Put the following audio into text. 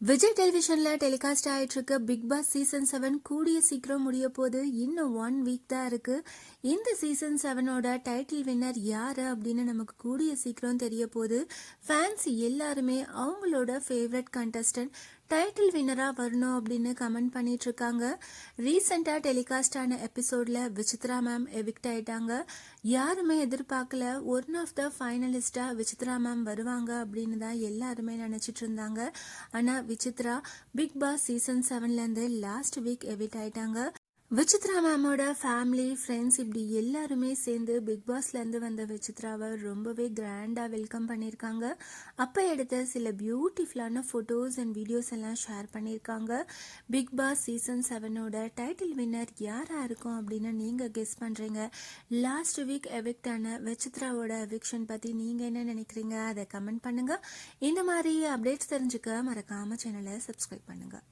Vijay டெலிவிஷன்ல telecast ஆயிட்டு இருக்க big Boss season seven கூடிய சீக்கிரம் முடிய போது இன்னும் ஒன் வீக் தான் இருக்கு. இந்த சீசன் செவனோட டைட்டில் வின்னர் யாரு அப்படின்னு நமக்கு கூடிய சீக்கிரம் தெரிய போது ஃபேன்ஸ் எல்லாருமே அவங்களோட ஃபேவரட் கண்டஸ்டன்ட் டைட்டில் வின்னராக வரணும் அப்படின்னு கமெண்ட் பண்ணிகிட்ருக்காங்க ரீசெண்டாக டெலிகாஸ்ட் ஆன எபிசோடில் விசித்ரா மேம் எவிக்ட் ஆயிட்டாங்க. யாருமே எதிர்பார்க்கல ஒன் ஆஃப் த ஃபைனலிஸ்டாக விசித்ரா மேம் வருவாங்க அப்படின்னு தான் எல்லாருமே நினச்சிட்டு இருந்தாங்க. ஆனால் விசித்ரா பிக் பாஸ் சீசன் செவன்லேருந்து லாஸ்ட் வீக் எவிட் ஆயிட்டாங்க. விசித்ரா மேமோட ஃபேமிலி ஃப்ரெண்ட்ஸ் இப்படி எல்லாருமே சேர்ந்து பிக் பாஸ்லேருந்து வந்த விசித்ராவை ரொம்பவே கிராண்டாக வெல்கம் பண்ணியிருக்காங்க. அப்போ எடுத்த சில பியூட்டிஃபுல்லான ஃபோட்டோஸ் அண்ட் வீடியோஸ் எல்லாம் ஷேர் பண்ணியிருக்காங்க. பிக் பாஸ் சீசன் செவனோட டைட்டில் வின்னர் யாராக இருக்கும் அப்படின்னு நீங்கள் கெஸ் பண்ணுறீங்க லாஸ்ட் வீக் எவிக்ட் ஆன விசித்ராவோட எவிக்ஷன் பற்றி நீங்கள் என்ன நினைக்கிறீங்க? அதை கமெண்ட் பண்ணுங்கள் இந்த மாதிரி அப்டேட்ஸ் தெரிஞ்சுக்க மறக்காமல் சேனலை சப்ஸ்கிரைப் பண்ணுங்கள்